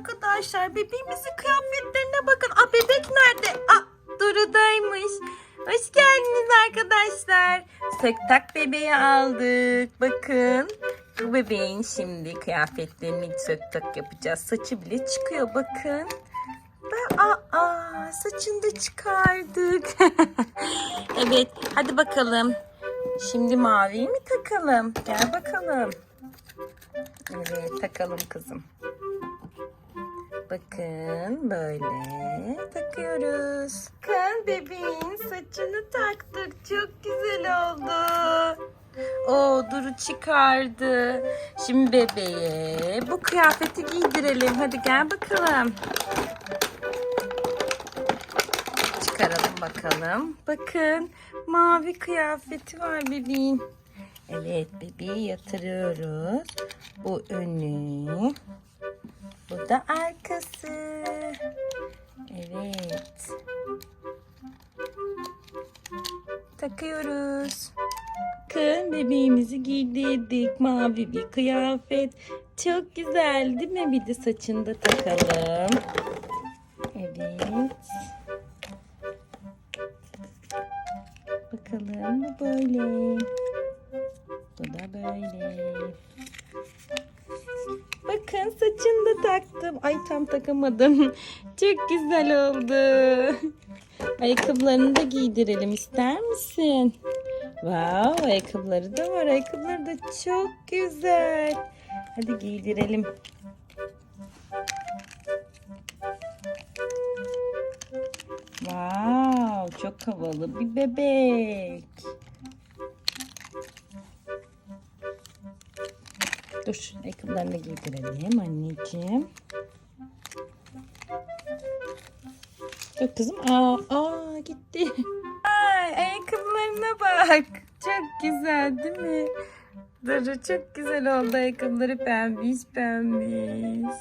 arkadaşlar. Bebeğimizin kıyafetlerine bakın. Aa bebek nerede? Aa Duru'daymış. Hoş geldiniz arkadaşlar. Sök tak bebeği aldık. Bakın. Bu bebeğin şimdi kıyafetlerini sök tak yapacağız. Saçı bile çıkıyor bakın. Aa, aa, saçını da çıkardık. evet hadi bakalım. Şimdi maviyi mi takalım? Gel bakalım. Evet takalım kızım. Bakın böyle takıyoruz. Kan bebeğin saçını taktık. Çok güzel oldu. O Duru çıkardı. Şimdi bebeğe bu kıyafeti giydirelim. Hadi gel bakalım. Çıkaralım bakalım. Bakın mavi kıyafeti var bebeğin. Evet bebeği yatırıyoruz. Bu önü. Bu da arkası. Evet. Takıyoruz. Bakın bebeğimizi giydirdik. Mavi bir kıyafet. Çok güzel değil mi? Bir de saçını da takalım. Evet. Bakalım böyle. Bu da böyle. Bakın saçını da taktım. Ay tam takamadım. Çok güzel oldu. Ayakkabılarını da giydirelim ister misin? Wow, ayakkabıları da var. Ayakkabıları da çok güzel. Hadi giydirelim. Wow, çok havalı bir bebek. Dur, ayakkabılarını giydirelim anneciğim. Dur kızım. Aa, aa gitti. Ay, ayakkabılarına bak. Çok güzel değil mi? Dur, çok güzel oldu ayakkabıları pembiş pembiş.